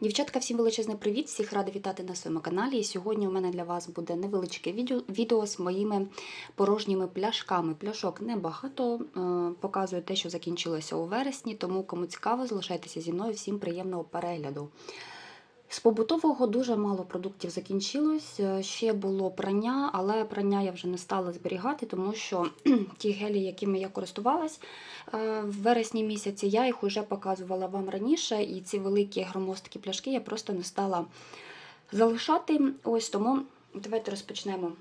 Дівчатка, всім величезний привіт! Всіх рада вітати на своєму каналі. І сьогодні у мене для вас буде невеличке відео, з моїми порожніми пляшками. Пляшок небагато, показує показую те, що закінчилося у вересні, тому кому цікаво, залишайтеся зі мною. Всім приємного перегляду. З побутового дуже мало продуктів закінчилось. Е, Ще було прання, але прання я вже не стала зберігати, тому що ті гелі, якими я користувалась е, в вересні місяці, я їх вже показувала вам раніше, і ці великі громоздкі пляшки я просто не стала залишати. Ось тому давайте розпочнемо.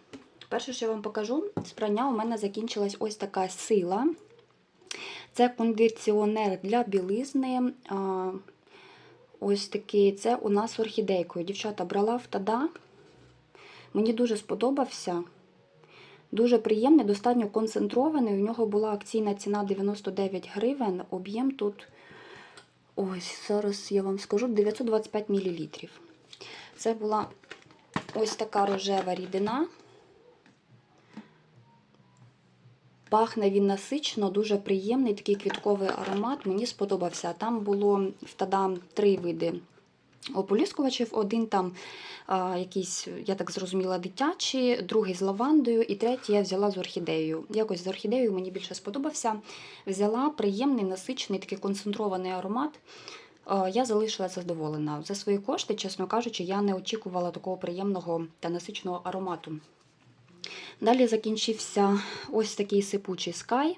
Перше, що я вам покажу, з прання у мене закінчилась ось така сила. Це кондиціонер для білизни. Ось такий, це у нас орхідейкою. Дівчата брала в тада. Мені дуже сподобався. Дуже приємний, достатньо концентрований. У нього була акційна ціна 99 гривень. Об'єм тут, ось, зараз я вам скажу, 925 мл. Це була ось така рожева рідина. Пахне він насичено, дуже приємний, такий квітковий аромат. Мені сподобався. Там було в Тадам три види ополіскувачів. Один там а, якийсь, я так зрозуміла, дитячий, другий з лавандою, і третій я взяла з орхідеєю. Якось з орхідеєю мені більше сподобався. Взяла приємний, насичений, такий концентрований аромат. Я залишилася задоволена. За свої кошти, чесно кажучи, я не очікувала такого приємного та насиченого аромату. Далі закінчився ось такий сипучий скай.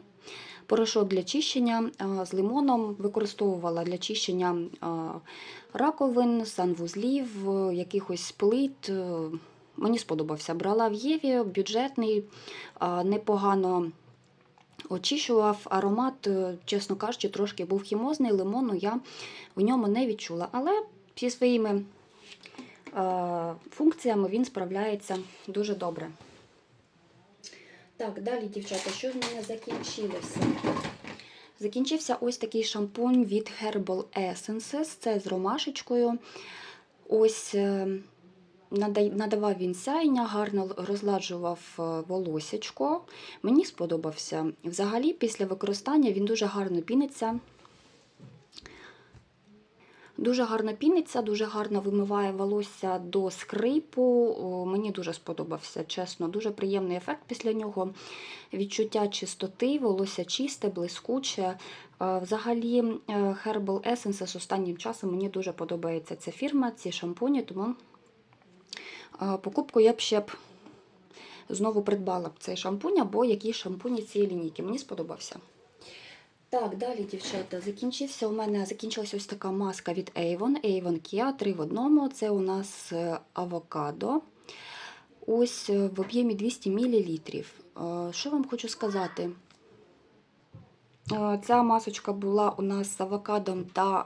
Порошок для чищення з лимоном використовувала для чищення раковин, санвузлів, е, якихось плит. Е, Мені сподобався. Брала в Єві, бюджетний, непогано очищував. Аромат, е, чесно кажучи, трошки був хімозний, лимону я в ньому не відчула. Але зі своїми функціями він справляється дуже добре. Так, далі, дівчата, що в мене закінчилося? Закінчився ось такий шампунь від Herbal Essences. Це з ромашечкою. Ось е, надавав він сяйня, гарно розладжував е, волосечко. Мені сподобався. Взагалі, після використання він дуже гарно піниться. Дуже гарно піниться, дуже гарно вимиває волосся до скрипу. Мені дуже сподобався, чесно, дуже приємний ефект після нього. Відчуття чистоти, волосся чисте, блискуче. Е, Взагалі, е, Herbal Essences останнім часом мені дуже подобається ця фірма, ці шампуні, тому е, покупку я б ще б знову придбала б цей шампунь або якісь шампуні цієї лінійки. Мені сподобався. Так, далі, дівчата, закінчився у мене закінчилася ось така маска від Avon, Avon Kia 3 в одному. Це у нас е, авокадо. Ось е, в об'ємі 200 мл. Е, Що вам хочу сказати? Ця масочка була у нас з авокадом та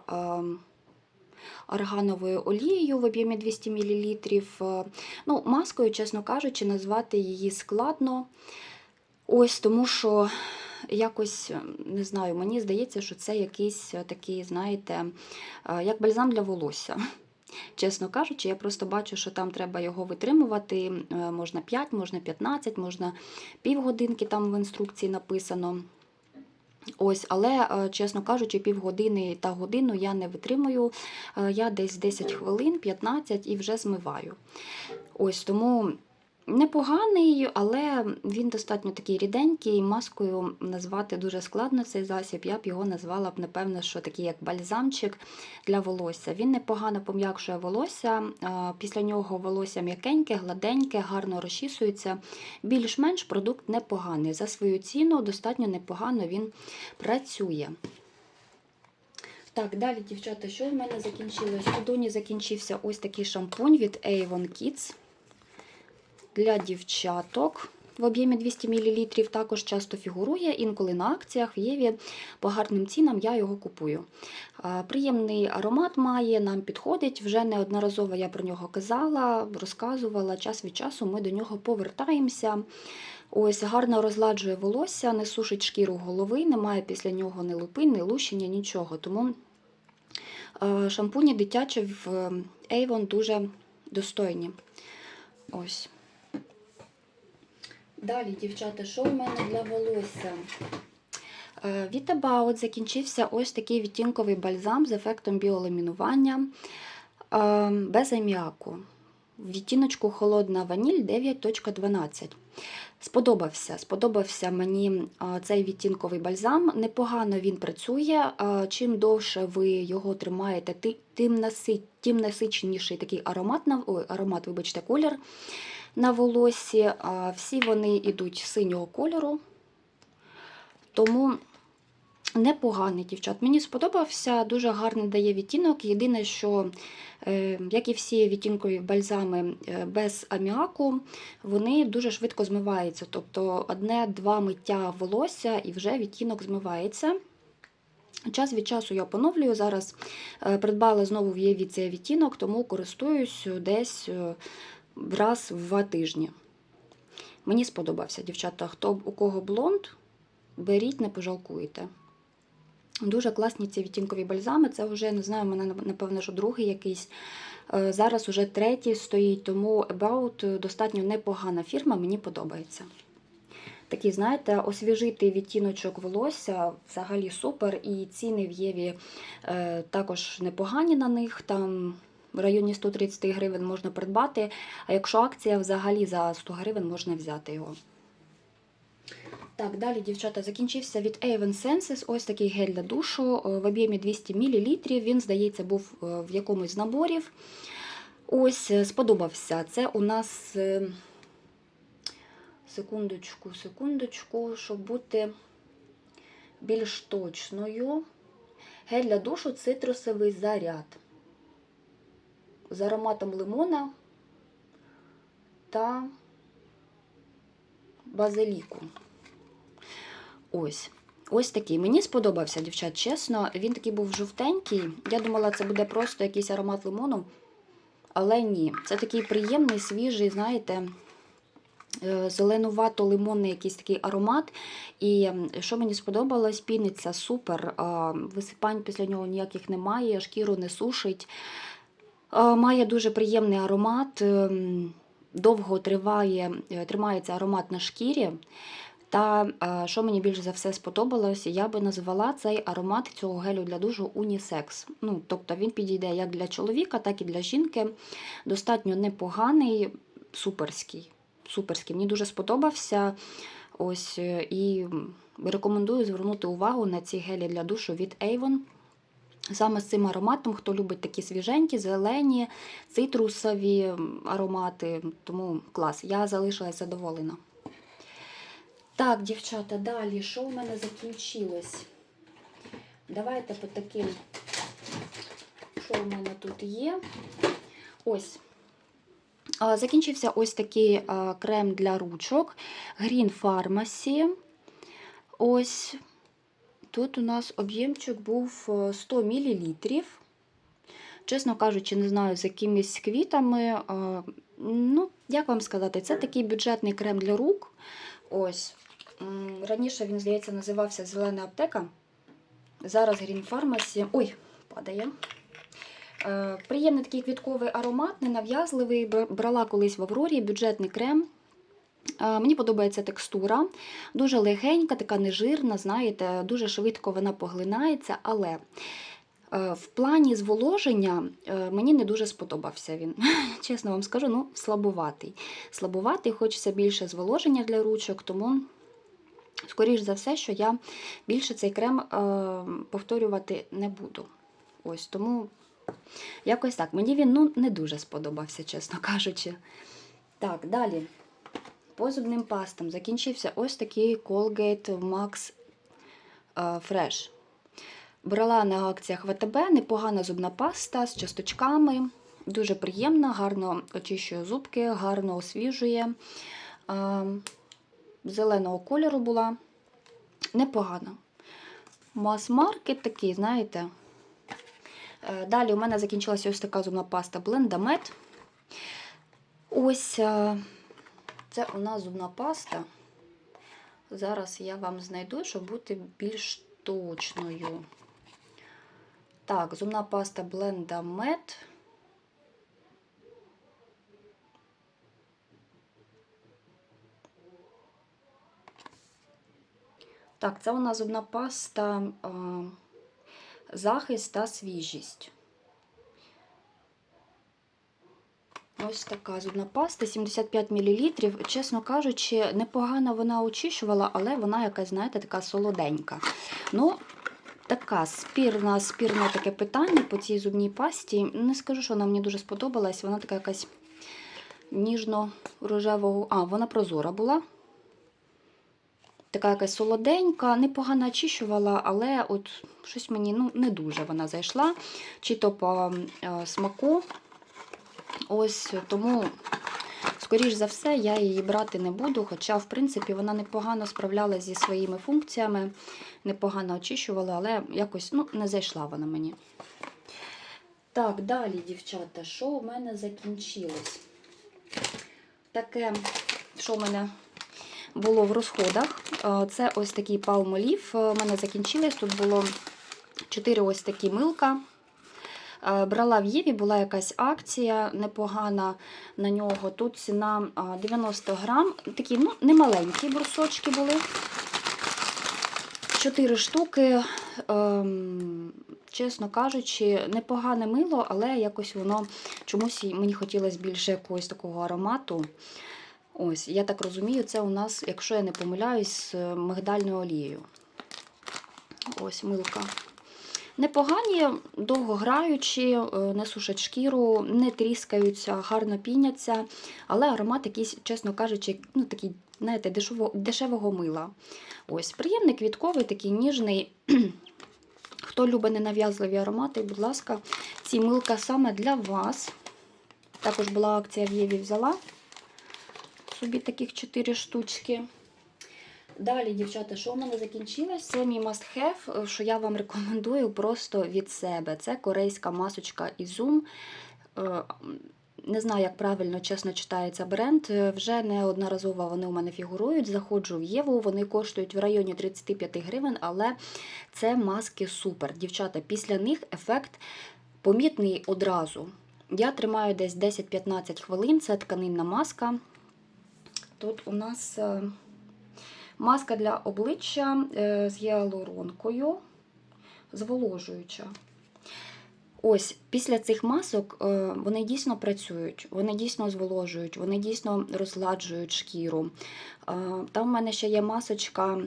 органовою олією в об'ємі 200 мл. Ну, маскою, чесно кажучи, назвати її складно. Ось тому що якось не знаю, мені здається, що це якийсь такий, знаєте, е, як бальзам для волосся. Чесно кажучи, я просто бачу, що там треба його витримувати. е, Можна 5, можна 15, можна півгодинки, там в інструкції написано. Ось, але, е, чесно кажучи, півгодини та годину я не витримую. Е, Я десь 10 хвилин, 15 і вже змиваю. Ось тому непоганий, але він достатньо такий ріденький. Маскою назвати дуже складно цей засіб. Я б його назвала б, напевно, що такий як бальзамчик для волосся. Він непогано пом'якшує волосся. Після нього волосся м'якеньке, гладеньке, гарно розчісується. Більш-менш продукт непоганий. За свою ціну достатньо непогано він працює. Так, далі, дівчата, що в мене закінчилось? У Доні закінчився ось такий шампунь від Avon Kids для дівчаток. В об'ємі 200 мл також часто фігурує, інколи на акціях в Єві по гарним цінам я його купую. Приємний аромат має, нам підходить. Вже неодноразово я про нього казала, розказувала. Час від часу ми до нього повертаємося. Ось гарно розладжує волосся, не сушить шкіру голови, немає після нього ні лупин, ні лущення, нічого. Тому шампуні дитячі в Avon дуже достойні. Ось. Далі, дівчата, що в мене для волосся? Е, Від About закінчився ось такий відтінковий бальзам з ефектом біоламінування. е, без аміаку. В відтіночку холодна ваніль 9.12. Сподобався. Сподобався мені цей відтінковий бальзам. Непогано він працює. Чим довше ви його тримаєте, тим, насиченіший такий аромат, аромат, вибачте, колір на волосі. Всі вони йдуть синього кольору. Тому непоганий дівчат. Мені сподобався, дуже гарний дає відтінок. Єдине, що, е, як і всі відтінкові бальзами е, без аміаку, вони дуже швидко змиваються. Тобто одне-два миття волосся і вже відтінок змивається. Час від часу я поновлюю. Зараз е, придбала знову в Єві цей відтінок, тому користуюсь десь раз в два тижні. Мені сподобався, дівчата. Хто у кого блонд, беріть, не пожалкуєте. Дуже класні ці відтінкові бальзами. Це вже не знаю, у мене напевно, що другий якийсь. Е, Зараз уже третій стоїть, тому About достатньо непогана фірма, мені подобається. Такий, знаєте, освіжити відтіночок волосся взагалі супер. І ціни в Єві е, також непогані на них. Там в районі 130 гривень можна придбати. А якщо акція взагалі за 100 гривень можна взяти його. Так, далі, дівчата, закінчився від Avon Senses. Ось такий гель для душу е, в об'ємі 200 мл. Він, здається, був е, в якомусь з наборів. Ось, е, сподобався. Це у нас. Секундочку, секундочку, щоб бути більш точною. Гель для душу цитрусовий заряд. З ароматом лимона та базиліку. Ось. Ось такий. Мені сподобався, дівчат, чесно. Він такий був жовтенький. Я думала, це буде просто якийсь аромат лимону. Але ні. Це такий приємний, свіжий, знаєте, е, зеленувато-лимонний якийсь такий аромат. І що мені сподобалось, піниться супер. Висипань після нього ніяких немає, шкіру не сушить. А, Має дуже приємний аромат. ем, Довго триває, е, тримається аромат на шкірі. Та е, що мені більше за все сподобалось, я би назвала цей аромат цього гелю для душу унісекс. Ну, тобто він підійде як для чоловіка, так і для жінки. Достатньо непоганий, суперський. Суперський. Мені дуже сподобався. Ось е, і рекомендую звернути увагу на ці гелі для душу від Avon. Саме з цим ароматом, хто любить такі свіженькі, зелені, цитрусові аромати, тому клас. Я залишилась задоволена. Так, дівчата, далі, що у мене закінчилось? Давайте по таким, що у мене тут є. Ось. Закінчився ось такий крем для ручок Green Pharmacy. Ось тут у нас об'ємчик був е, 100 мл. Чесно кажучи, не знаю, з якимись квітами. Ну, як вам сказати, це такий бюджетний крем для рук. Ось. Раніше він, здається, називався Зелена аптека. Зараз Green Pharmacy. Ой, падає. Е, Приємний такий квітковий аромат, ненав'язливий. Брала колись в Аврорі бюджетний крем. Е, Мені подобається текстура, дуже легенька, така нежирна, знаєте, дуже швидко вона поглинається, але е, в плані зволоження е, мені не дуже сподобався він. Чесно вам скажу, ну, слабуватий. Слабуватий, хочеться більше зволоження для ручок, тому, скоріш за все, що я більше цей крем повторювати не буду. Ось тому якось так. Мені він ну, не дуже сподобався, чесно кажучи. Так, далі. По зубним пастам закінчився ось такий Colgate Max е, Fresh. Брала на акціях ВТБ, непогана зубна паста з часточками. Дуже приємна, гарно очищує зубки, гарно освіжує. Е, Зеленого кольору була. Непогано. Мас-маркет такий, знаєте. Е, Далі у мене закінчилася ось така зубна паста Blendamed. Ось це у нас зубна паста. Зараз я вам знайду, щоб бути більш точною. Так, зубна паста Blendamed. Так, це у нас зубна паста е, захист та свіжість. Ось така зубна паста, 75 мл. Чесно кажучи, непогано вона очищувала, але вона якась, знаєте, така солоденька. Ну, така спірна, спірне таке питання по цій зубній пасті. Не скажу, що вона мені дуже сподобалась. Вона така якась ніжно-рожевого. А, вона прозора була. Така якась солоденька, непогано очищувала, але от щось мені ну, не дуже вона зайшла. Чи то по е, смаку. Ось тому, скоріш за все, я її брати не буду. Хоча, в принципі, вона непогано справлялася зі своїми функціями, непогано очищувала, але якось ну, не зайшла вона мені. Так, далі, дівчата, що у мене закінчилось? Таке, що в мене було в розходах. Е, Це ось такий палмолів. У мене закінчилось. Тут було 4 ось такі милка. Е, Брала в Єві, була якась акція непогана на нього. Тут ціна 90 грам. Такі ну, немаленькі брусочки були. 4 штуки. Ем, чесно кажучи, непогане мило, але якось воно чомусь мені хотілося більше якогось такого аромату. Ось, я так розумію, це у нас, якщо я не помиляюсь, з мигдальною олією. Ось милка. Непогані, довго граючі, е, не сушать шкіру, не тріскаються, гарно піняться, але аромат якийсь, чесно кажучи, ну такий, знаєте, дешево, дешевого мила. Ось, приємний квітковий, такий ніжний. Хто любить ненав'язливі аромати, будь ласка, ці милка саме для вас. Також була акція в Єві взяла собі таких 4 штучки. Далі, дівчата, що в мене закінчилось? Це мій must have, що я вам рекомендую просто від себе. Це корейська масочка Ізум. Е, Не знаю, як правильно, чесно читається бренд. Е, Вже неодноразово вони у мене фігурують. Заходжу в Єву, вони коштують в районі 35 гривень, але це маски супер. Дівчата, після них ефект помітний одразу. Я тримаю десь 10-15 хвилин, це тканинна маска. Тут у нас. Маска для обличчя е, з гіалуронкою, зволожуюча. Ось, після цих масок е, вони дійсно працюють, вони дійсно зволожують, вони дійсно розгладжують шкіру. Е, Там в мене ще є масочка,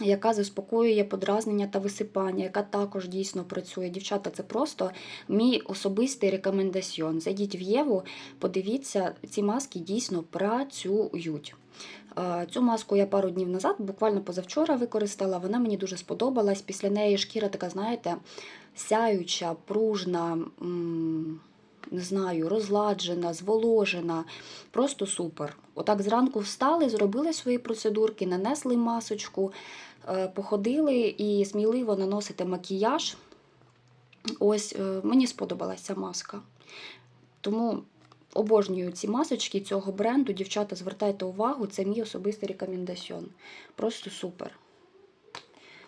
яка заспокоює подразнення та висипання, яка також дійсно працює. Дівчата, це просто мій особистий рекомендаціон. Зайдіть в Єву, подивіться, ці маски дійсно працюють. Е, Цю маску я пару днів назад, буквально позавчора використала. Вона мені дуже сподобалась. Після неї шкіра така, знаєте, сяюча, пружна, не знаю, розладжена, зволожена. Просто супер. Отак зранку встали, зробили свої процедурки, нанесли масочку, е, походили і сміливо наносите макіяж. Ось е, мені сподобалася маска. Тому Обожнюю ці масочки цього бренду. Дівчата, звертайте увагу, це мій особистий рекомендаціон. Просто супер.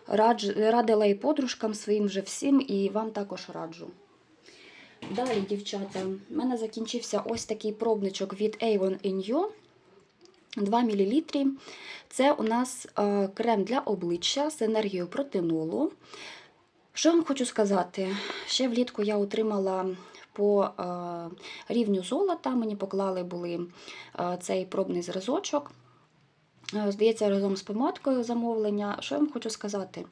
Радж, радила і подружкам своїм вже всім, і вам також раджу. Далі, дівчата, в мене закінчився ось такий пробничок від Avon You. 2 мл. Це у нас е, крем для обличчя з енергією протинолу. Що вам хочу сказати? Ще влітку я отримала по е, рівню золота. Мені поклали були е, цей пробний зразочок. Е, Здається, разом з помадкою замовлення. Що я вам хочу сказати?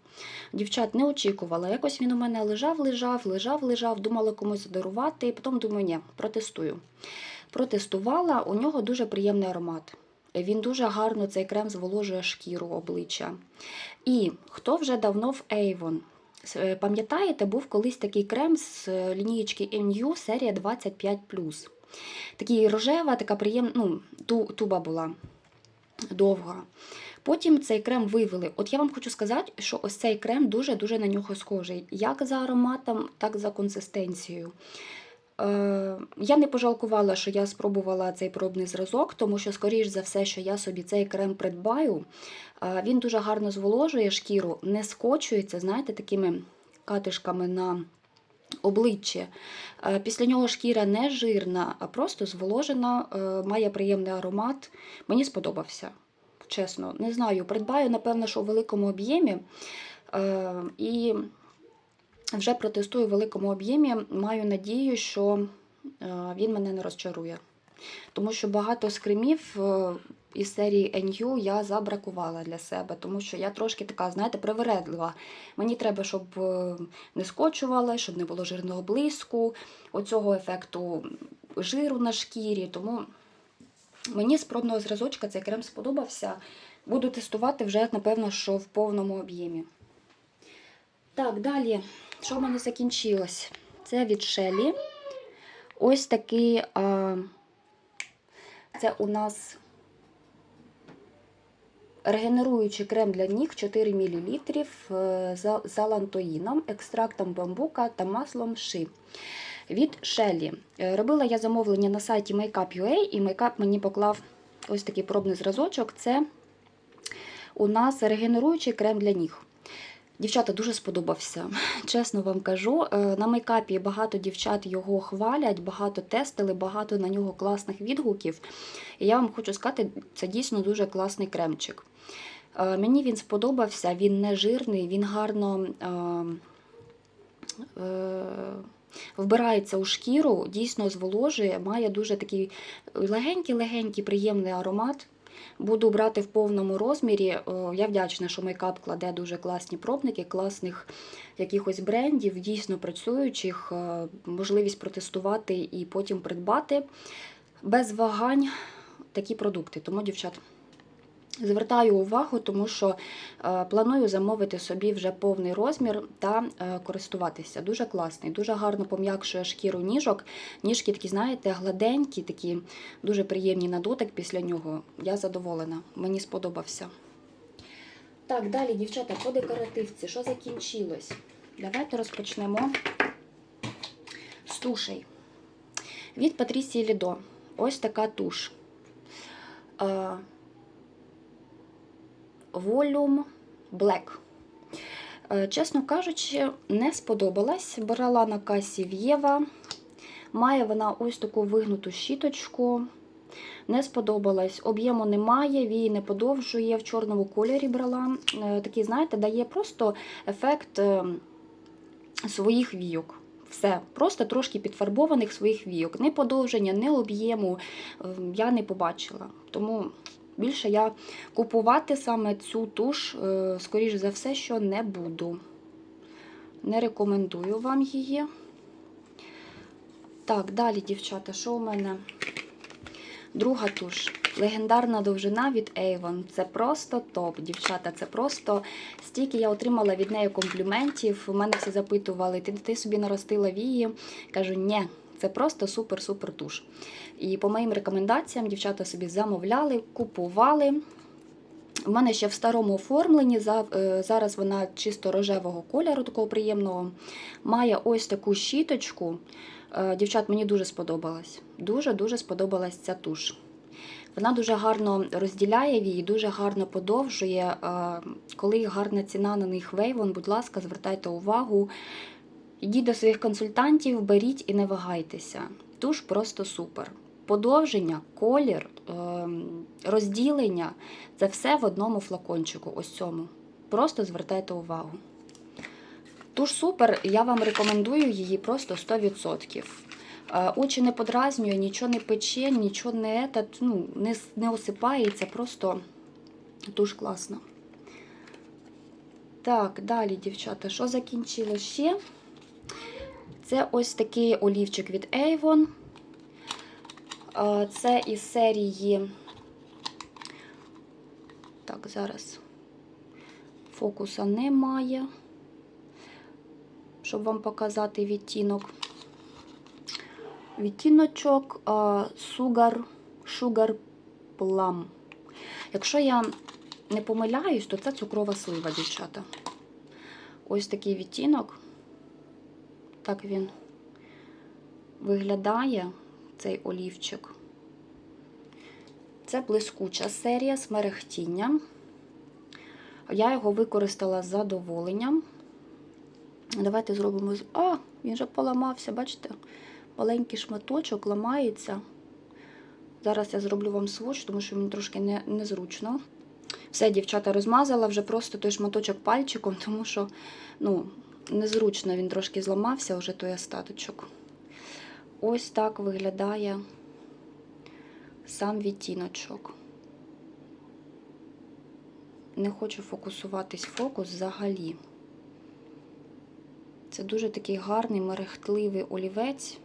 Дівчат не очікувала. Якось він у мене лежав, лежав, лежав, лежав, думала комусь дарувати. і Потім думаю, ні, протестую. Протестувала, у нього дуже приємний аромат. Він дуже гарно цей крем зволожує шкіру обличчя. І хто вже давно в Avon, Пам'ятаєте, був колись такий крем з е, лінієчки NU серія 25. Такий рожева, така приємна, ну, ту, туба була довга. Потім цей крем вивели. От я вам хочу сказати, що ось цей крем дуже-дуже на нього схожий. Як за ароматом, так і за консистенцією. Е, Я не пожалкувала, що я спробувала цей пробний зразок, тому що, скоріш за все, що я собі цей крем придбаю. Е, Він дуже гарно зволожує шкіру, не скочується, знаєте, такими катишками на обличчі. Е, Після нього шкіра не жирна, а просто зволожена, має приємний аромат. Мені сподобався. Чесно, не знаю, придбаю, напевно, що у великому об'ємі. І вже протестую в великому об'ємі. Маю надію, що е, він мене не розчарує. Тому що багато скримів е, із серії NU я забракувала для себе, тому що я трошки така, знаєте, привередлива. Мені треба, щоб е, не скочували, щоб не було жирного блиску, оцього ефекту жиру на шкірі. Тому мені з пробного зразочка цей крем сподобався. Буду тестувати вже, напевно, що в повному об'ємі. Так, далі, що в мене закінчилось? Це від Shelly. Ось такий. А, це у нас регенеруючий крем для ніг 4 мл з з алантоїном, екстрактом бамбука та маслом ши. Від Shelly. Е, Робила я замовлення на сайті Makeup.ua і Makeup мені поклав ось такий пробний зразочок. Це у нас регенеруючий крем для ніг. Дівчата дуже сподобався. Чесно вам кажу, Е, на мейкапі багато дівчат його хвалять, багато тестили, багато на нього класних відгуків. І я вам хочу сказати, це дійсно дуже класний кремчик. Е, Мені він сподобався, він не жирний, він гарно е, е, вбирається у шкіру, дійсно зволожує, має дуже такий легенький-легенький приємний аромат. Буду брати в повному розмірі. Я вдячна, що мейкап кладе дуже класні пробники, класних якихось брендів, дійсно працюючих, е, можливість протестувати і потім придбати без вагань такі продукти. Тому, дівчат, звертаю увагу, тому що е, планую замовити собі вже повний розмір та е, користуватися. Дуже класний, дуже гарно пом'якшує шкіру ніжок. Ніжки такі, знаєте, гладенькі, такі дуже приємні на дотик після нього. Я задоволена, мені сподобався. Так, далі, дівчата, по декоративці, що закінчилось? Давайте розпочнемо з тушей. Від Патрісії Лідо. Ось така туш. Volume Black. Е, Чесно кажучи, не сподобалась. Брала на касі в Єва. Має вона ось таку вигнуту щіточку. Не сподобалась. Об'єму немає, вії не подовжує. В чорному кольорі брала. Е, Такий, знаєте, дає просто ефект е, своїх війок. Все, просто трошки підфарбованих своїх війок. Не подовження, не об'єму я не побачила. Тому більше я купувати саме цю туш, е, скоріш за все, що не буду. Не рекомендую вам її. Так, далі, дівчата, що у мене? Друга туш. Легендарна довжина від Avon. Це просто топ, дівчата. Це просто стільки я отримала від неї компліментів. У мене всі запитували, ти, ти собі наростила вії. Кажу, ні, це просто супер-супер туш. І по моїм рекомендаціям дівчата собі замовляли, купували. У мене ще в старому оформленні, е, зараз вона чисто рожевого кольору, такого приємного. Має ось таку щіточку. Е, Дівчат, мені дуже сподобалась. Дуже-дуже сподобалась ця туш. Вона дуже гарно розділяє вії, дуже гарно подовжує. Е, Коли гарна ціна на них Вейвон, будь ласка, звертайте увагу. Йдіть до своїх консультантів, беріть і не вагайтеся. Туш просто супер. Подовження, колір, ем, розділення це все в одному флакончику. Ось цьому. Просто звертайте увагу. Туш супер, я вам рекомендую її просто 100%. Е, Очі не подразнює, нічого не пече, нічого не, етат, ну, не, не осипається, просто туш класна. Так, далі, дівчата, що закінчило ще? Це ось такий олівчик від Avon. Е, Це із серії. Так, зараз фокуса немає, щоб вам показати відтінок. Відтіночок е, Sugar, Sugar Plum. Якщо я не помиляюсь, то це цукрова слива, дівчата. Ось такий відтінок. Так він виглядає, цей олівчик. Це блискуча серія з мерехтінням. Я його використала з задоволенням. Давайте зробимо. А, він вже поламався, бачите? Маленький шматочок ламається. Зараз я зроблю вам сводч, тому що мені трошки не, незручно. Все, дівчата, розмазала вже просто той шматочок пальчиком, тому що ну, незручно він трошки зламався, вже той остаточок. ось так виглядає сам відтіночок. Не хочу фокусуватись фокус взагалі. Це дуже такий гарний, мерехтливий олівець.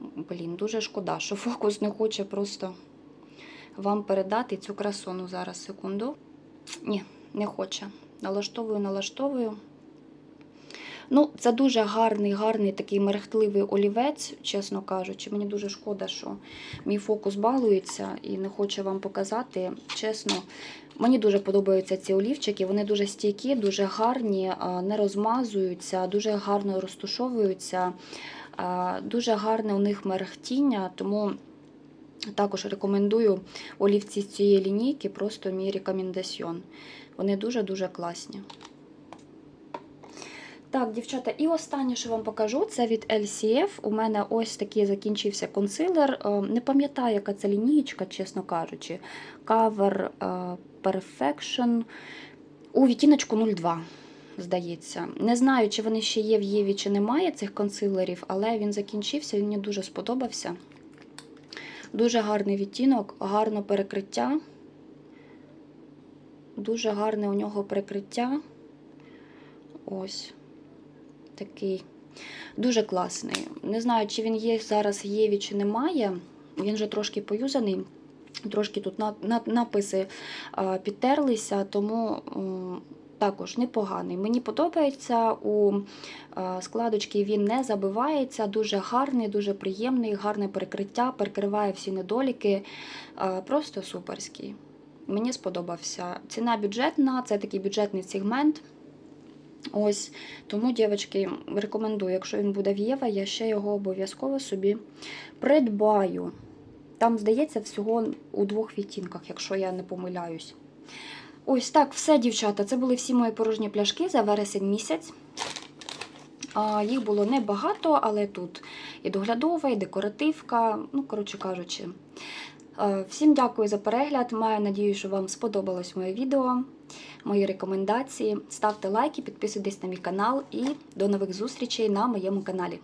Блін, дуже шкода, що фокус не хоче просто вам передати цю красону зараз, секунду. Ні, не хоче. Налаштовую, налаштовую. Ну, це дуже гарний, гарний такий мерехтливий олівець, чесно кажучи. Мені дуже шкода, що мій фокус балується і не хоче вам показати. Чесно, мені дуже подобаються ці олівчики. Вони дуже стійкі, дуже гарні, не розмазуються, дуже гарно розтушовуються. Дуже гарне у них мерехтіння, тому також рекомендую олівці з цієї лінійки, просто мій рекомендаціон. Вони дуже-дуже класні. Так, дівчата, і останнє, що вам покажу, це від LCF. У мене ось такий закінчився консилер. Е, Не пам'ятаю, яка це лінієчка, чесно кажучи. Cover е, Perfection у відтіночку 02, здається. Не знаю, чи вони ще є в Єві, чи немає цих консилерів, але він закінчився, він мені дуже сподобався. Дуже гарний відтінок, гарне перекриття. Дуже гарне у нього прикриття. Ось такий. Дуже класний. Не знаю, чи він є зараз Єві, чи немає. Він вже трошки поюзаний. Трошки тут на, на, написи підтерлися, тому також непоганий. Мені подобається у складочки він не забивається, дуже гарний, дуже приємний, гарне перекриття, перекриває всі недоліки. Просто суперський. Мені сподобався. Ціна бюджетна, це такий бюджетний сегмент. Ось, тому, дівчатки, рекомендую, якщо він буде в Єва, я ще його обов'язково собі придбаю. Там, здається, всього у двох відтінках, якщо я не помиляюсь. Ось так, все, дівчата. Це були всі мої порожні пляшки за вересень місяць. Їх було небагато, але тут і доглядова, і декоративка, ну, коротше кажучи. Е, Всім дякую за перегляд. Маю надію, що вам сподобалось моє відео, мої рекомендації. Ставте лайки, підписуйтесь на мій канал і до нових зустрічей на моєму каналі.